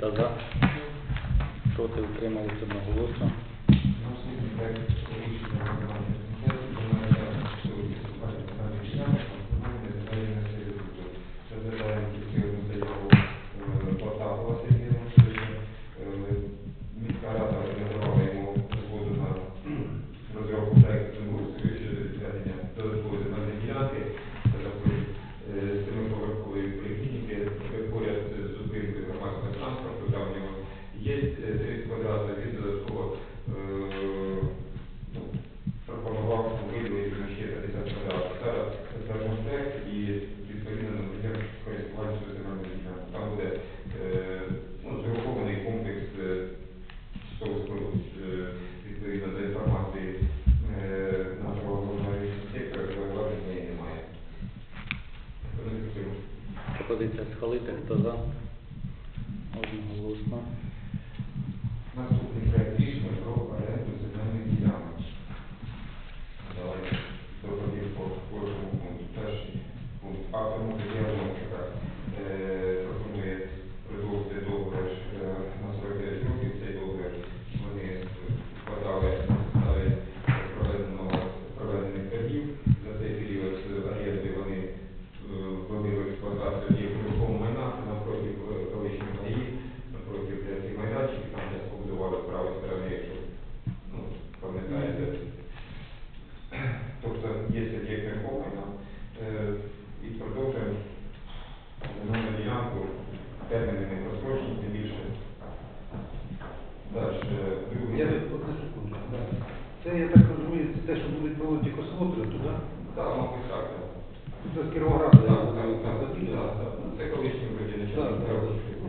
Та за? Проти утримались одноголосно. Михалити, хто за? Одноголосно.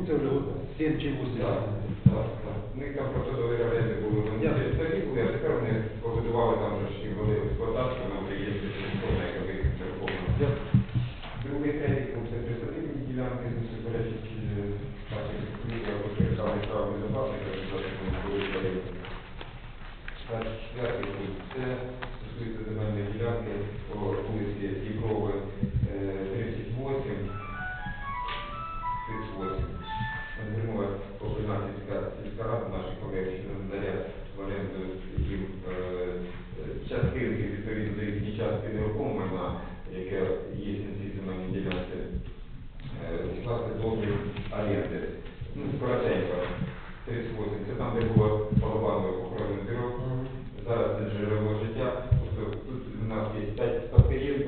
це вже 7 чи 8 Так, так, так. Ну і там просто довіряли були вони тарілку, а тепер вони побудували там вже всі вони експлуатацію, нам вже є система, яка виїхала церковна. Другий тарілк, це присадили ділянки з суперечить наших структур, або саме справи безпечних, які зараз ми. Четвертий пункт – частки нерухомого майна, яке є на цій земельній ділянці, е, скласти договір оренди. Ну, коротенько, 38. Це там, де було балабанове похоронне бюро. Зараз це джерело життя. Тобто тут у нас є 5 папірів,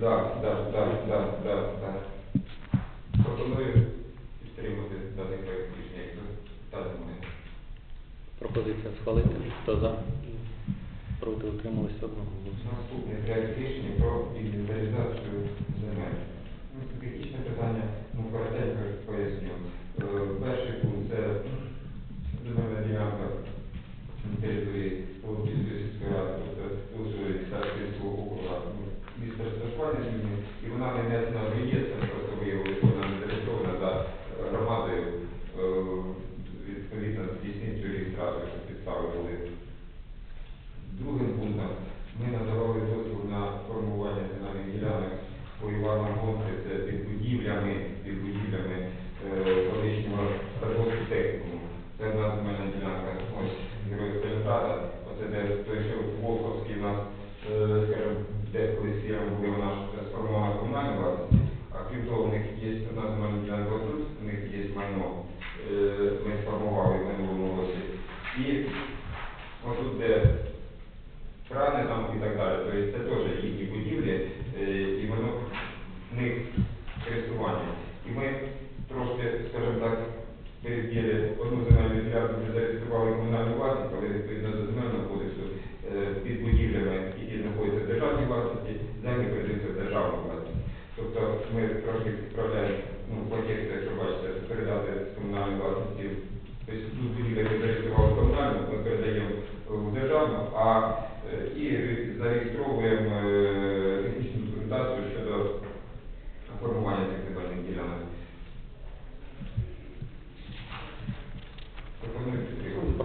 Так, да, да, да, да, да. Пропоную підтримати даний проєкт рішення, якщо даний момент. Пропозиція схвалити. Хто за? Проти утрималися одного голосу. Наступне проєкт рішення про інвентаризацію земель. Ну, Стратегічне питання. Ну, Father, and to His Father we live.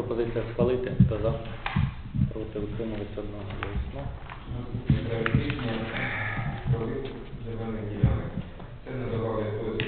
Пропозиція схвалити. Хто за? Проти утримались одного голосу. Це не забавляє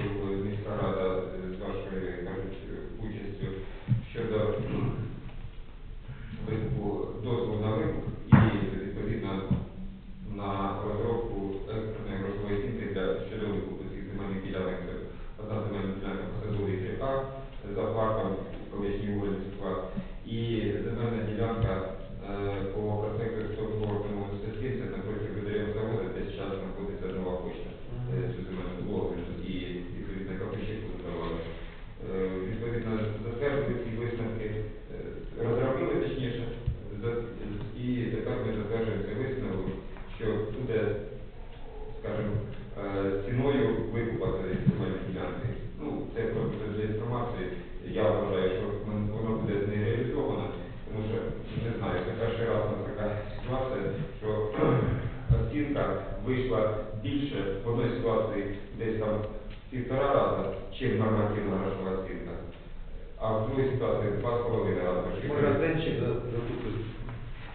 2,5 Магазинчик закупив.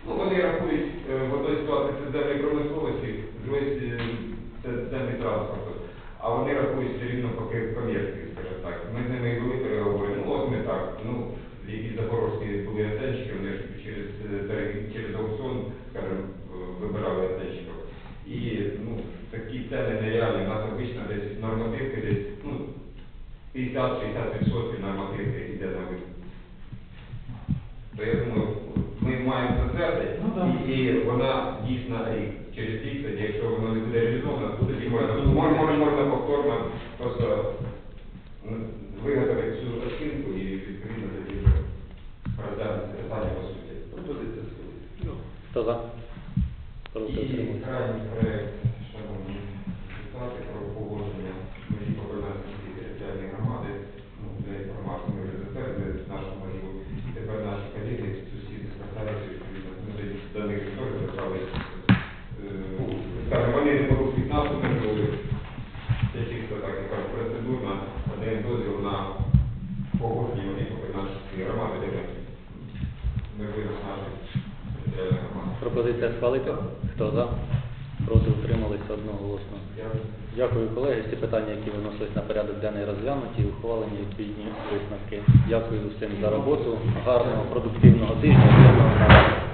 Ну, вони рахують е, в одній ситуації це землі промисловості, в другій е, це землі транспорту. А вони рахують все рівно поки ком'єрські, скажімо так. Ми з ними і були переговори, ну от ми так, ну, які запорожські були атенщики, вони ж через, е, через аукціон, скажімо, вибирали атенщиків. І, ну, такі ціни нереальні, у нас обично десь нормативки десь, ну, 50-60% нормативки йде на вибір. Можна, можна повторно просто Пропозиція схвалити. Хто за? Проти утрималися одноголосно. Дякую, колеги. Всі питання, які виносились на порядок денний розглянуті, ухвалені відповідні висновки. Дякую усім за роботу. Гарного, продуктивного тижня.